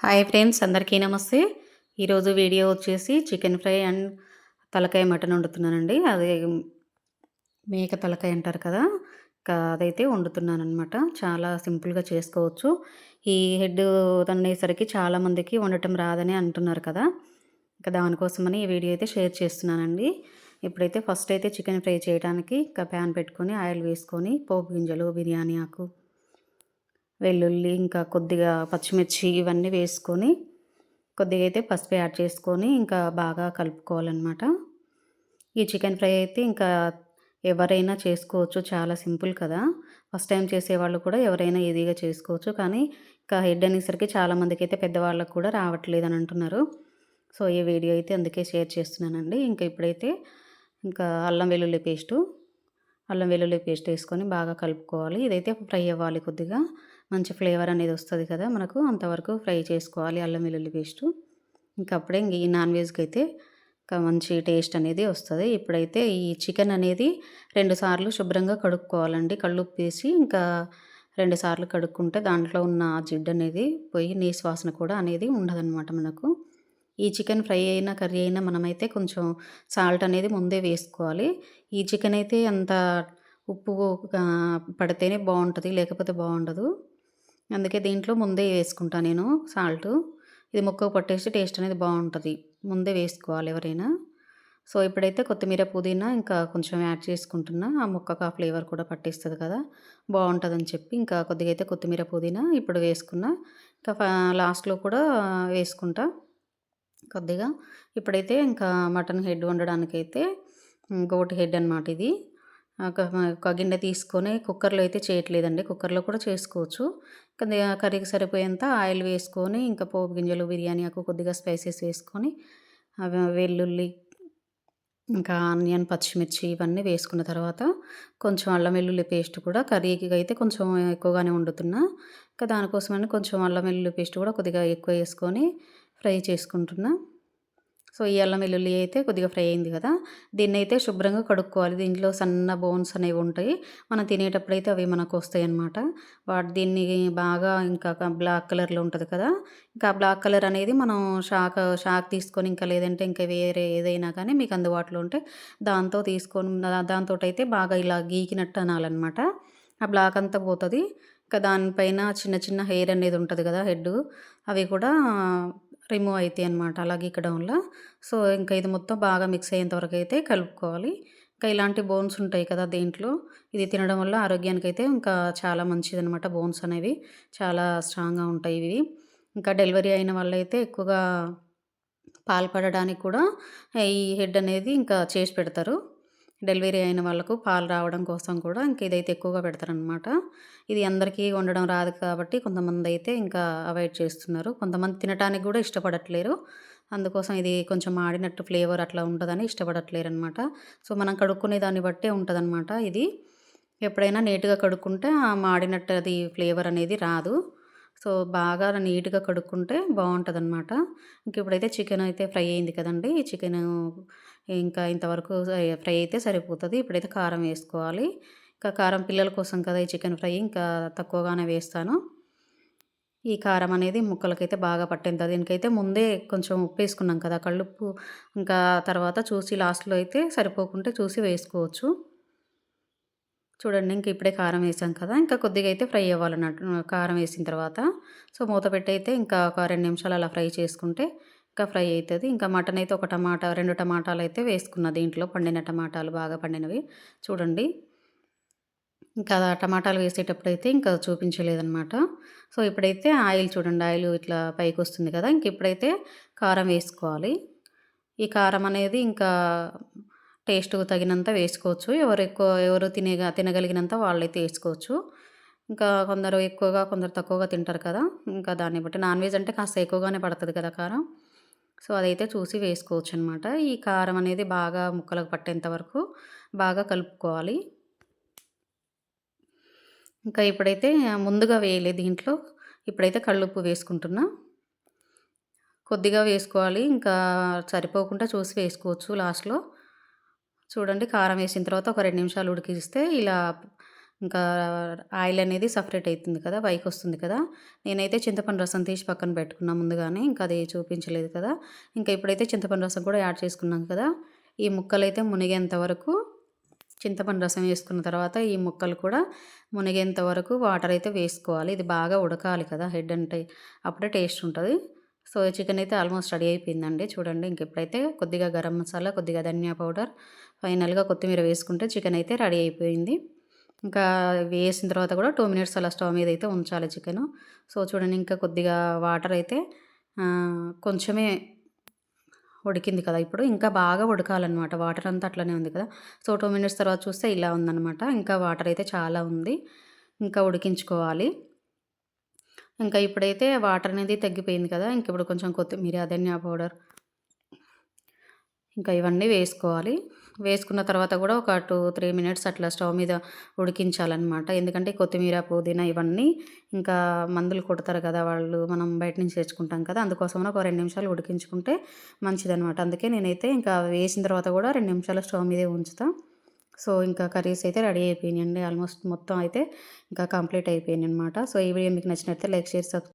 Hi friends అందరికీ నమస్తే. ఈరోజు వీడియో వచ్చేసి చికెన్ ఫ్రై అండ్ తలకాయ మటన్ వండుతున్నానండి. అది మేక తలకాయ అంటారు కదా అదైతే వండుతున్నాను అనమాట చాలా సింపుల్గా చేసుకోవచ్చు. ఈ హెడ్ అనేసరికి చాలామందికి వండటం రాదని అంటున్నారు కదా. ఇంకా దానికోసమని ఈ వీడియో అయితే షేర్ చేస్తున్నానండి. ఇప్పుడైతే ఫస్ట్ అయితే చికెన్ ఫ్రై చేయడానికి ఇంకా ప్యాన్ పెట్టుకొని ఆయిల్ వేసుకొని పోపు గింజలు బిర్యానీ ఆకు వెల్లుల్లి ఇంకా కొద్దిగా పచ్చిమిర్చి ఇవన్నీ వేసుకొని కొద్దిగా అయితే పసుపు యాడ్ చేసుకొని ఇంకా బాగా కలుపుకోవాలన్నమాట. ఈ చికెన్ ఫ్రై అయితే ఇంకా ఎవరైనా చేసుకోవచ్చు చాలా సింపుల్ కదా. ఫస్ట్ టైం చేసేవాళ్ళు కూడా ఎవరైనా ఈజీగా చేసుకోవచ్చు. కానీ ఇంకా హెడ్ అనేసరికి చాలామందికి అయితే పెద్దవాళ్ళకు కూడా రావట్లేదు అని అంటున్నారు. సో ఈ వీడియో అయితే అందుకే షేర్ చేస్తున్నానండి. ఇంకా ఇప్పుడైతే ఇంకా అల్లం వెల్లుల్లి పేస్టు అల్లం వెల్లుల్లి పేస్ట్ వేసుకొని బాగా కలుపుకోవాలి. ఇదైతే ఫ్రై అవ్వాలి కొద్దిగా. మంచి ఫ్లేవర్ అనేది వస్తుంది కదా మనకు అంతవరకు ఫ్రై చేసుకోవాలి అల్లం వెల్లుల్లి పేస్టు. ఇంకా అప్పుడే ఈ నాన్ వెజ్కి అయితే ఇంకా మంచి టేస్ట్ అనేది వస్తుంది. ఇప్పుడైతే ఈ చికెన్ అనేది రెండు సార్లు శుభ్రంగా కడుక్కోవాలండి. కళ్ళు వేసి ఇంకా రెండు సార్లు కడుక్కుంటే దాంట్లో ఉన్న జిడ్డు అనేది పోయి నీ వాసన కూడా అనేది ఉండదన్నమాట మనకు. ఈ చికెన్ ఫ్రై అయినా కర్రీ అయినా మనమైతే కొంచెం సాల్ట్ అనేది ముందే వేసుకోవాలి. ఈ చికెన్ అయితే అంత ఉప్పు పడితేనే బాగుంటుంది లేకపోతే బాగుండదు. అందుకే దీంట్లో ముందే వేసుకుంటా నేను సాల్ట్ ఇది ముక్కకు పట్టేసి టేస్ట్ అనేది బాగుంటుంది. ముందే వేసుకోవాలి ఎవరైనా. సో ఇప్పుడైతే కొత్తిమీర పుదీనా ఇంకా కొంచెం యాడ్ చేసుకుంటున్నా. ఆ ముక్కకు ఆ ఫ్లేవర్ కూడా పట్టేస్తుంది కదా. బాగుంటుందని చెప్పి ఇంకా కొద్దిగా అయితే కొత్తిమీర పుదీనా ఇప్పుడు వేసుకున్నా. ఇంకా లాస్ట్లో కూడా వేసుకుంటా కొద్దిగా. ఇప్పుడైతే ఇంకా మటన్ హెడ్ వండడానికైతే గోట్ హెడ్ అనమాట ఇది. ఒక గిన్నె తీసుకొని కుక్కర్లో అయితే చేయట్లేదండి. కుక్కర్లో కూడా చేసుకోవచ్చు. కర్రీకి సరిపోయేంత ఆయిల్ వేసుకొని ఇంకా పోపు గింజలు బిర్యానీ ఆకు కొద్దిగా స్పైసెస్ వేసుకొని అవి వెల్లుల్లి ఇంకా ఆనియన్ పచ్చిమిర్చి ఇవన్నీ వేసుకున్న తర్వాత కొంచెం అల్లం వెల్లుల్లి పేస్ట్ కూడా కర్రీకి అయితే కొంచెం ఎక్కువగానే వండుతున్నా. ఇంకా దానికోసమని కొంచెం అల్లం వెల్లుల్లి పేస్ట్ కూడా కొద్దిగా ఎక్కువ వేసుకొని ఫ్రై చేసుకుంటున్నా. సో ఈ అల్లం వెల్లుల్లి అయితే కొద్దిగా ఫ్రై అయింది కదా. దీన్ని అయితే శుభ్రంగా కడుక్కోవాలి. దీంట్లో సన్న బోన్స్ అనేవి ఉంటాయి. మనం తినేటప్పుడు అయితే అవి మనకు వస్తాయి అన్నమాట వాటి దీన్ని బాగా ఇంకా బ్లాక్ కలర్లో ఉంటుంది కదా. ఇంకా బ్లాక్ కలర్ అనేది మనం షాక్ షాక్ తీసుకొని ఇంకా లేదంటే ఇంకా వేరే ఏదైనా కానీ మీకు అందుబాటులో ఉంటే దాంతో తీసుకొని దాంతో అయితే బాగా ఇలా గీకినట్టు అనాలన్నమాట. ఆ బ్లాక్ అంతా పోతుంది. ఇంకా దానిపైన చిన్న చిన్న హెయిర్ అనేది ఉంటుంది కదా హెడ్ అవి కూడా రిమూవ్ అవుతాయి అనమాట అలా గీకడంలో సో ఇంకా ఇది మొత్తం బాగా మిక్స్ అయ్యేంతవరకు అయితే కలుపుకోవాలి. ఇంకా ఇలాంటి బోన్స్ ఉంటాయి కదా దీంట్లో. ఇది తినడం వల్ల ఆరోగ్యానికి అయితే ఇంకా చాలా మంచిది అనమాట బోన్స్ అనేవి. చాలా స్ట్రాంగ్గా ఉంటాయి ఇవి. ఇంకా డెలివరీ అయిన వాళ్ళైతే ఎక్కువగా పాల్పడడానికి కూడా ఈ హెడ్ అనేది ఇంకా చేసి పెడతారు. డెలివరీ అయిన వాళ్ళకు పాలు రావడం కోసం కూడా ఇంక ఇదైతే ఎక్కువగా పెడతారనమాట ఇది అందరికీ వండడం రాదు కాబట్టి కొంతమంది అయితే ఇంకా అవాయిడ్ చేస్తున్నారు. కొంతమంది తినడానికి కూడా ఇష్టపడట్లేరు. అందుకోసం ఇది కొంచెం ఆడినట్టు ఫ్లేవర్ అట్లా ఉంటుందని ఇష్టపడట్లేరు అనమాట సో మనం కడుక్కునే దాన్ని బట్టే ఉంటుందన్నమాట ఇది. ఎప్పుడైనా నీట్గా కడుక్కుంటే ఆ మాడినట్టు అది ఫ్లేవర్ అనేది రాదు. సో బాగా నీట్గా కడుక్కుంటే బాగుంటుంది అనమాట ఇంక ఇప్పుడైతే చికెన్ అయితే ఫ్రై అయింది కదండి చికెన్ ఇంకా ఇంతవరకు ఫ్రై అయితే సరిపోతుంది. ఇప్పుడైతే కారం వేసుకోవాలి. ఇంకా కారం పిల్లల కోసం కదా ఈ చికెన్ ఫ్రై ఇంకా తక్కువగానే వేస్తాను. ఈ కారం అనేది ముక్కలకైతే బాగా పట్టేంత దీనికైతే ముందే కొంచెం ఉప్పు వేసుకున్నాం కదా కళ్ళుప్పు. ఇంకా తర్వాత చూసి లాస్ట్లో అయితే సరిపోకుంటే చూసి వేసుకోవచ్చు. చూడండి ఇంక ఇప్పుడే కారం వేసాం కదా ఇంకా కొద్దిగా అయితే ఫ్రై అవ్వాలన్నట్టు కారం వేసిన తర్వాత. సో మూత పెట్టి అయితే ఇంకా ఒక రెండు నిమిషాలు అలా ఫ్రై చేసుకుంటే ఇంకా ఫ్రై అవుతుంది ఇంకా మటన్ అయితే ఒక టమాటా రెండు టమాటాలు అయితే వేసుకున్న దీంట్లో పండిన టమాటాలు బాగా పండినవి. చూడండి ఇంకా టమాటాలు వేసేటప్పుడు అయితే ఇంకా చూపించలేదన్నమాట. సో ఇప్పుడైతే ఆయిల్ చూడండి ఆయిల్ ఇట్లా పైకి వస్తుంది కదా ఇంక ఇప్పుడైతే కారం వేసుకోవాలి. ఈ కారం అనేది ఇంకా టేస్ట్ తగినంత వేసుకోవచ్చు. ఎవరు ఎక్కువ ఎవరు తినే తినగలిగినంత వాళ్ళైతే వేసుకోవచ్చు. ఇంకా కొందరు ఎక్కువగా కొందరు తక్కువగా తింటారు కదా. ఇంకా దాన్ని బట్టి నాన్ వెజ్ అంటే కాస్త ఎక్కువగానే పడుతుంది కదా కారం. సో అదైతే చూసి వేసుకోవచ్చు అనమాట ఈ కారం అనేది బాగా ముక్కలకు పట్టేంత వరకు బాగా కలుపుకోవాలి. ఇంకా ఇప్పుడైతే ముందుగా వేయలేదు దీంట్లో. ఇప్పుడైతే కళ్ళుప్పు వేసుకుంటున్నా. కొద్దిగా వేసుకోవాలి. ఇంకా సరిపోకుండా చూసి వేసుకోవచ్చు లాస్ట్లో. చూడండి కారం వేసిన తర్వాత ఒక రెండు నిమిషాలు ఉడికిస్తే ఇలా ఇంకా ఆయిల్ అనేది సపరేట్ అవుతుంది కదా పైకి వస్తుంది కదా. నేనైతే చింతపండు రసం తీసి పక్కన పెట్టుకున్నా ముందుగానే ఇంకా అది చూపించలేదు కదా. ఇంకా ఇప్పుడైతే చింతపండు రసం కూడా యాడ్ చేసుకున్నాం కదా. ఈ ముక్కలు అయితే మునిగేంత వరకు చింతపండు రసం వేసుకున్న తర్వాత ఈ ముక్కలు కూడా మునిగేంత వరకు వాటర్ అయితే వేసుకోవాలి. ఇది బాగా ఉడకాలి కదా హెడ్ అంటే అప్పుడే టేస్ట్ ఉంటుంది. సో చికెన్ అయితే ఆల్మోస్ట్ రెడీ అయిపోయిందండి. చూడండి ఇంకెప్పుడైతే కొద్దిగా గరం మసాలా కొద్దిగా ధనియా పౌడర్ ఫైనల్గా కొత్తిమీర వేసుకుంటే చికెన్ అయితే రెడీ అయిపోయింది. ఇంకా వేసిన తర్వాత కూడా టూ మినిట్స్ అలా స్టవ్ మీద అయితే ఉంచాలి చికెన్. సో చూడండి ఇంకా కొద్దిగా వాటర్ అయితే కొంచెమే ఉడికింది కదా ఇప్పుడు. ఇంకా బాగా ఉడకాలన్నమాట. వాటర్ అంతా అట్లనే ఉంది కదా. సో టూ మినిట్స్ తర్వాత చూస్తే ఇలా ఉందన్నమాట. ఇంకా వాటర్ అయితే చాలా ఉంది. ఇంకా ఉడికించుకోవాలి. ఇంకా ఇప్పుడైతే వాటర్ అనేది తగ్గిపోయింది కదా ఇంక ఇప్పుడు కొంచెం కొత్తిమీర ధనియా పౌడర్ ఇంకా ఇవన్నీ వేసుకోవాలి. వేసుకున్న తర్వాత కూడా ఒక టూ త్రీ మినిట్స్ అట్లా స్టవ్ మీద ఉడికించాలన్నమాట. ఎందుకంటే కొత్తిమీర పుదీనా ఇవన్నీ ఇంకా మందులు కొడతారు కదా వాళ్ళు మనం బయట నుంచి తెచ్చుకుంటాం కదా అందుకోసం ఒక రెండు నిమిషాలు ఉడికించుకుంటే మంచిదనమాట అందుకే నేనైతే ఇంకా వేసిన తర్వాత కూడా రెండు నిమిషాలు స్టవ్ మీదే ఉంచుతాను సో ఇంకా కర్రీస్ అయితే రెడీ అయిపోయినాయండి. ఆల్మోస్ట్ మొత్తం అయితే ఇంకా కంప్లీట్ అయిపోయినాయి అనమాట సో ఈ వీడియో మీకు నచ్చినట్లయితే లైక్ షేర్ సబ్స్క్రైబ్